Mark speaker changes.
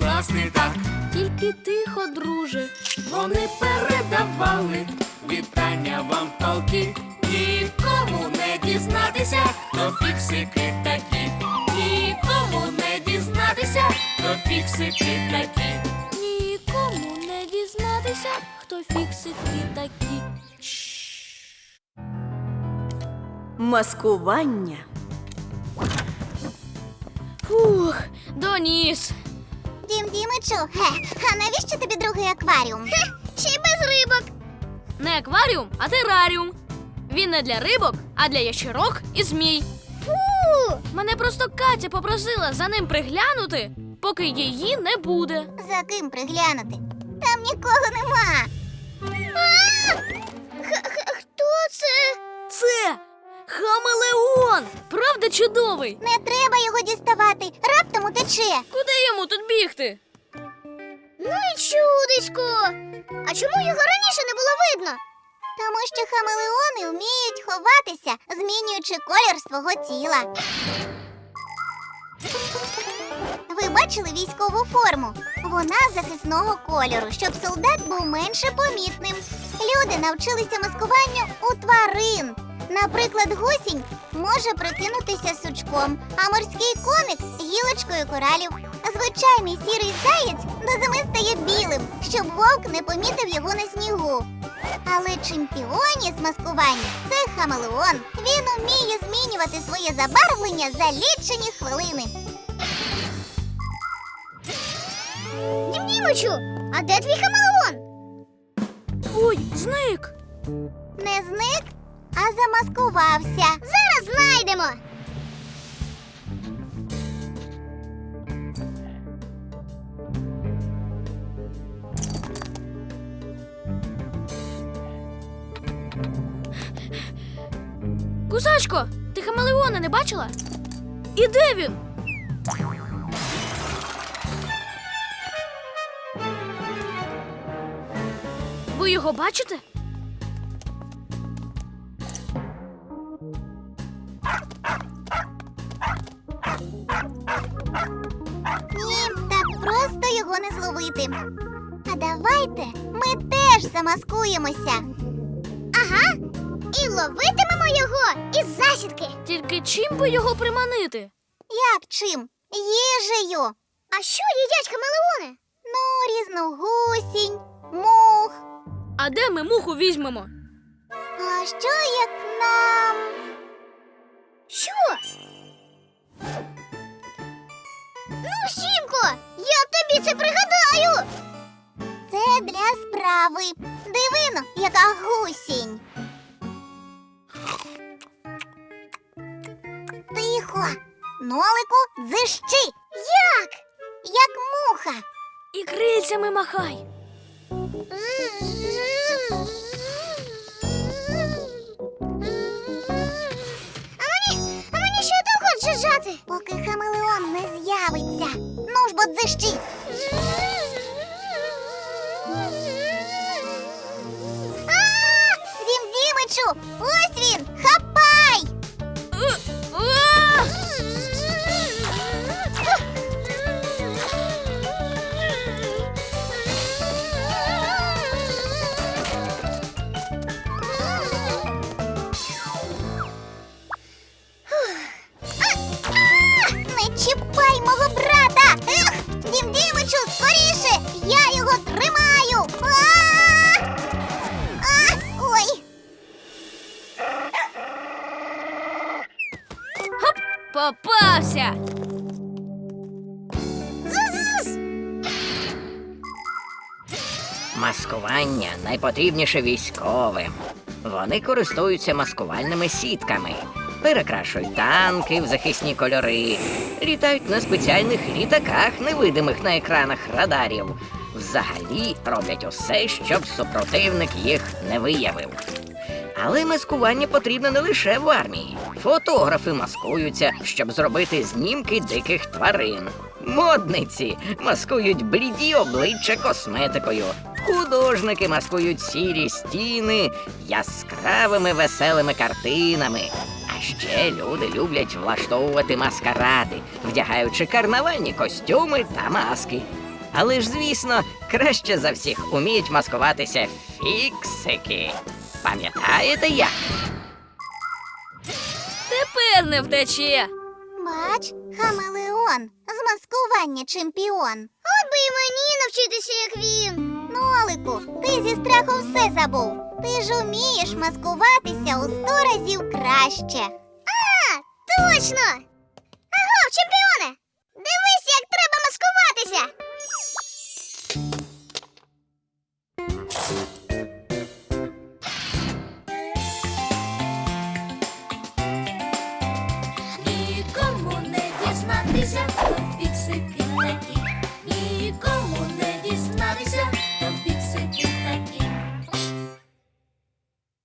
Speaker 1: скласти так.
Speaker 2: Тільки тихо, друже.
Speaker 1: Вони передавали вітання вам толки. Нікому не дізнатися, хто фіксики такі. Нікому не дізнатися, хто фіксики такі.
Speaker 2: Нікому не дізнатися, хто фіксики такі.
Speaker 3: Маскування.
Speaker 2: Фух, доніс.
Speaker 4: Дім Дімичу, ге, а навіщо тобі другий акваріум? Хе, ще й без рибок.
Speaker 2: Не акваріум, а тераріум. Він не для рибок, а для ящерок і змій.
Speaker 4: Фу!
Speaker 2: Мене просто Катя попросила за ним приглянути, поки її не буде.
Speaker 4: За ким приглянути? Там нікого нема. А! Х- х- Хто це?
Speaker 2: Це хамелеон! Правда чудовий?
Speaker 4: Не треба його діставати, раптом утече.
Speaker 2: Куди йому тут бігти?
Speaker 4: Ну і чудисько. А чому його раніше не було видно? Тому що хамелеони вміють ховатися, змінюючи колір свого тіла. Ви бачили військову форму? Вона захисного кольору, щоб солдат був менше помітним. Люди навчилися маскуванню у тварин. Наприклад, гусінь може прикинутися сучком, а морський коник гілочкою коралів. Звичайний сірий заєць до зими стає білим, щоб вовк не помітив його на снігу. Але чемпіоні з маскування це хамелеон. Він уміє змінювати своє забарвлення за лічені хвилини. Дімдімочу, а де твій хамелеон?
Speaker 2: Ой, зник!
Speaker 4: Не зник, а замаскувався. Зараз знайдемо.
Speaker 2: Кусачко, ти хамелеона не бачила? І де він? Ви його бачите?
Speaker 4: Не зловити. А давайте ми теж замаскуємося. Ага, і ловитимемо його із засідки.
Speaker 2: Тільки чим би його приманити?
Speaker 4: Як чим? Їжею. А що їдять хамелеони? Ну, різну гусінь, мух.
Speaker 2: А де ми муху візьмемо?
Speaker 4: А що як нам? Що? Ну, Сімко, я це пригадаю. Це для справи. Дивино, яка гусінь. Тихо. Нолику дзищи. Як? Як муха.
Speaker 2: І крильцями махай.
Speaker 4: А мені, а мені ще довго джижати? Поки хамелеон не з'явиться. Ну ж бо дзищи. Yeah!
Speaker 2: Попався!
Speaker 5: Маскування найпотрібніше військовим. Вони користуються маскувальними сітками, перекрашують танки в захисні кольори, літають на спеціальних літаках, невидимих на екранах радарів. Взагалі роблять усе, щоб супротивник їх не виявив. Але маскування потрібно не лише в армії. Фотографи маскуються, щоб зробити знімки диких тварин. Модниці маскують бліді обличчя косметикою. Художники маскують сірі стіни яскравими веселими картинами. А ще люди люблять влаштовувати маскаради, вдягаючи карнавальні костюми та маски. Але ж, звісно, краще за всіх уміють маскуватися фіксики пам'ятає Пам'ятаєте я.
Speaker 2: Тепер не втече.
Speaker 4: Бач, хамелеон, змаскування чемпіон. От би і мені навчитися, як він. Ну, Олику, ти зі страхом все забув. Ти ж умієш маскуватися у сто разів краще. А, точно! Ага, чемпіоне! Дивись, як треба маскуватися. ховатися, то фіксики такі.